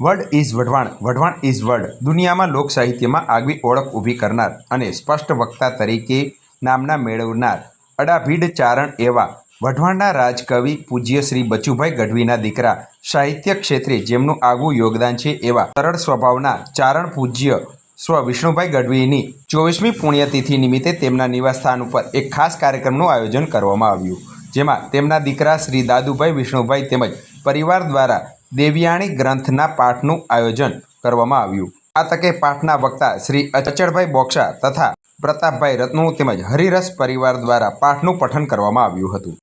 World is Wadhwan. Wadhwan is world દુનિયામાં લોક સાહિત્યમાં આગવી ઓળખ ઊભી કરનાર અને સ્પષ્ટ વક્તા તરીકે નામના મેળવનાર. અડાભીડ ચારણ એવા વઢવાણના રાજકવિ પૂજ્ય શ્રી બચુભાઈ ગઢવીના દીકરા સાહિત્ય ક્ષેત્રે જેમનું આગવું યોગદાન છે એવા સરળ સ્વભાવના ચારણ પૂજ્ય સ્વ વિષ્ણુભાઈ ગઢવીની ચોવીસમી પુણ્યતિથિ નિમિત્તે તેમના નિવાસસ્થાન ઉપર એક ખાસ કાર્યક્રમનું આયોજન કરવામાં આવ્યું. જેમાં તેમના દીકરા શ્રી દાદુભાઈ વિષ્ણુભાઈ તેમજ પરિવાર દ્વારા દેવયાણી ગ્રંથના પાઠનું આયોજન કરવામાં આવ્યું. આ તકે પાઠના વક્તા શ્રી અચળભાઈ બોક્ષા તથા પ્રતાપભાઈ રત્નુ તેમજ હરિરસ પરિવાર દ્વારા પાઠનું પઠન કરવામાં આવ્યું હતું.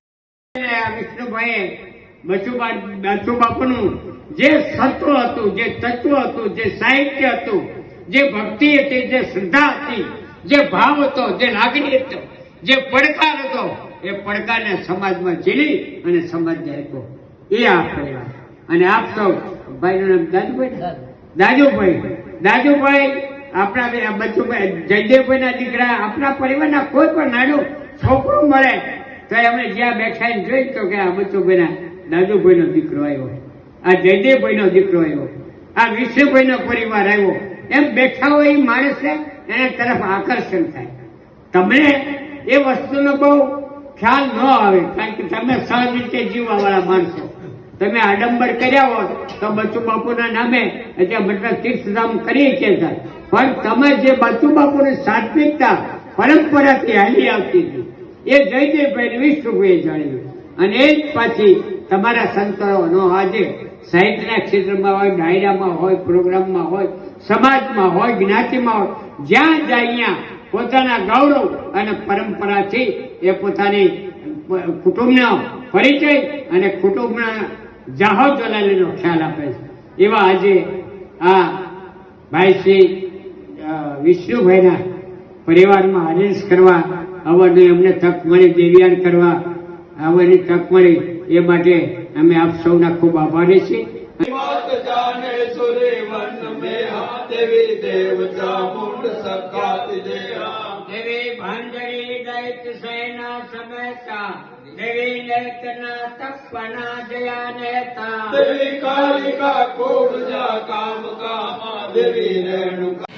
જે સત્વ હતું, જે તત્વ હતું, જે સાહિત્ય હતું, જે ભક્તિ હતી, જે શ્રદ્ધા હતી, જે ભાવ હતો, જે લાગણી હતો, જે પડકાર હતો, એ પડકારને સમાજમાં ઝીલી અને સમાજને આપ્યો એ આ પરિવાર. અને આપ સૌ ભાઈનું નામ દાદુભાઈ દાદુભાઈ. દાદુભાઈ આપણા બે- જયદેવભાઈ જયદેવભાઈના દીકરા આપણા પરિવારના કોઈ પણ નાનું છોકરું મળે તો અમે જ્યાં બેઠા એને જોઈ તો કે આ બચુભાઈના દાદુભાઈનો દીકરો આવ્યો. આ જયદેવભાઈનો દીકરો આવ્યો. આ વિષ્ણુભાઈનો પરિવાર આવ્યો. એમ બેઠા હોય એ માણસને એના તરફ આકર્ષણ થાય. તમને એ વસ્તુનો બહુ ખ્યાલ ન આવે કારણ કે તમે સહજ રીતે જીવવાવાળા માણસો. તમે આડંબર કર્યા હોત તો બચુ બાપુના નામે અત્યારે બધા તીર્થધામ છીએ સર પણ તમે જે બચુ બાપુની સાત્વિકતા પરંપરાથી હાલી આવતી હતી, એ જયદેવભાઈ વિષ્ણુભાઈએ જાણ્યું. અને એ જ પાછી તમારા સંતોનો આજે સાહિત્યના ક્ષેત્રમાં હોય, ડાયરામાં હોય, પ્રોગ્રામમાં હોય, સમાજમાં હોય, જ્ઞાતિમાં હોય, જ્યાં જાય ત્યાં પોતાના ગૌરવ અને પરંપરાથી એ પોતાની કુટુંબનો પરિચય અને કુટુંબના જાહો જલાલીનો ખ્યાલ આપે છે. એવા આજે આ ભાઈ શ્રી વિષ્ણુભાઈના પરિવારમાં હાજર કરવા અવને અમને તક મળી, દેવ્યાન કરવા અવની તક મળી. એ માટે અમે આપ સૌના ખૂબ આભારી છીએ. દેવી દેવતા મુંડ સકાત દેહા દેવી ભાંજરી દૈત સેના સમેતા દેવી નેતના તપના જયા નેતા દેવી કાલિકા કોડ જા કામ કામા દેવી રેણુકા